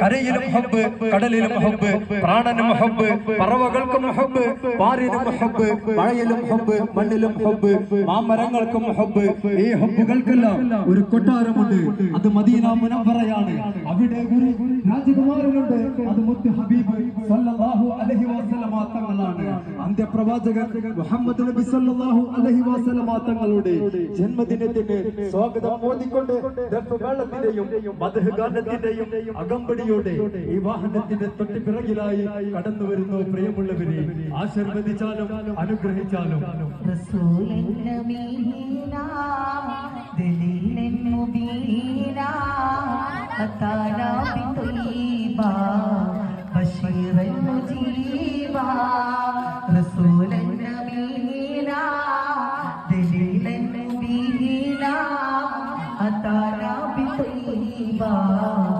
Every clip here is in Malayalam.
കരയിലും ഹബ്ബ് കടലിലും ഹബ്ബ് പ്രാണനും ഹബ്ബ് പറവകൾക്കും ഹബ്ബ് പാരിനും ഹബ്ബ് മഴയിലും ഹബ്ബ് മണ്ണിലും ഹബ്ബ് മാമരങ്ങൾക്കും ഹബ്ബ്. ഈ ഹബ്ബുകൾക്കെല്ലാം ഒരു കൊട്ടാരമുണ്ട്. അത് മദീന മുനവറയാണ് അവിടെ ഒരു രാജകുമാരനുണ്ട്. അത് മുത്ത് ഹബീബ് സല്ലല്ലാഹു അലൈഹി വസല്ലമ തങ്ങളാണ്. അന്ത്യപ്രവാചകൻ മുഹമ്മദ് നബി സല്ലല്ലാഹു അലൈഹി വസല്ലമ തങ്ങളുടെ ജന്മദിനത്തിന് സ്വാഗതം മോദിക്കൊണ്ട് വെള്ളത്തിന്റെയും മദ്ഹ് ഗാനത്തിന്റെയും കമ്പടിയോടെ വിവാഹത്തിന്റെ വാഹനത്തിന്റെ തൊട്ടുപിറകിലായി കടന്നു വരുന്നു പ്രിയമുള്ളവരെ. ആശീർവദിച്ചാലും അനുഗ്രഹിച്ചാലും. അതാരാ പിതാ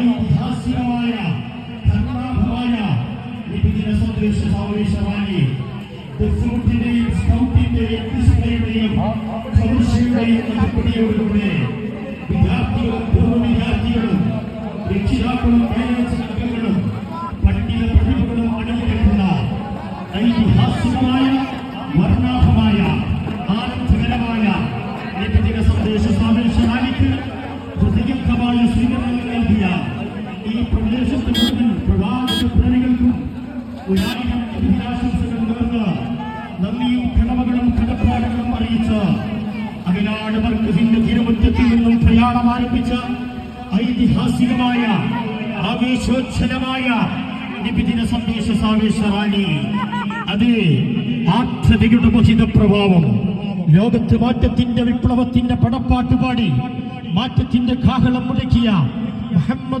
ഐതിഹാസികമായ ധർമാഭമായ വിഭജന സന്ദേശ സമാവേശമായി ഒരായിരം അഭിലാഷംസകൾ നേർന്ന് നന്ദിയും കടമകളും അറിയിച്ച് അകനാട് മർക്കസിന്റെ തിരുമുറ്റത്തിൽ നിന്നും പ്രയാണം ആരംഭിച്ച ഐതിഹാസികമായ ആവേശോജ്ജലമായ നിബിദിന സന്ദേശ സാവേശ റാലി. അത് പ്രഭാവം ലോകത്ത് മാറ്റത്തിന്റെ വിപ്ലവത്തിന്റെ പടപ്പാട്ടുപാടി മാറ്റത്തിന്റെ കാഹളം മുടക്കിയ മുഹമ്മദ്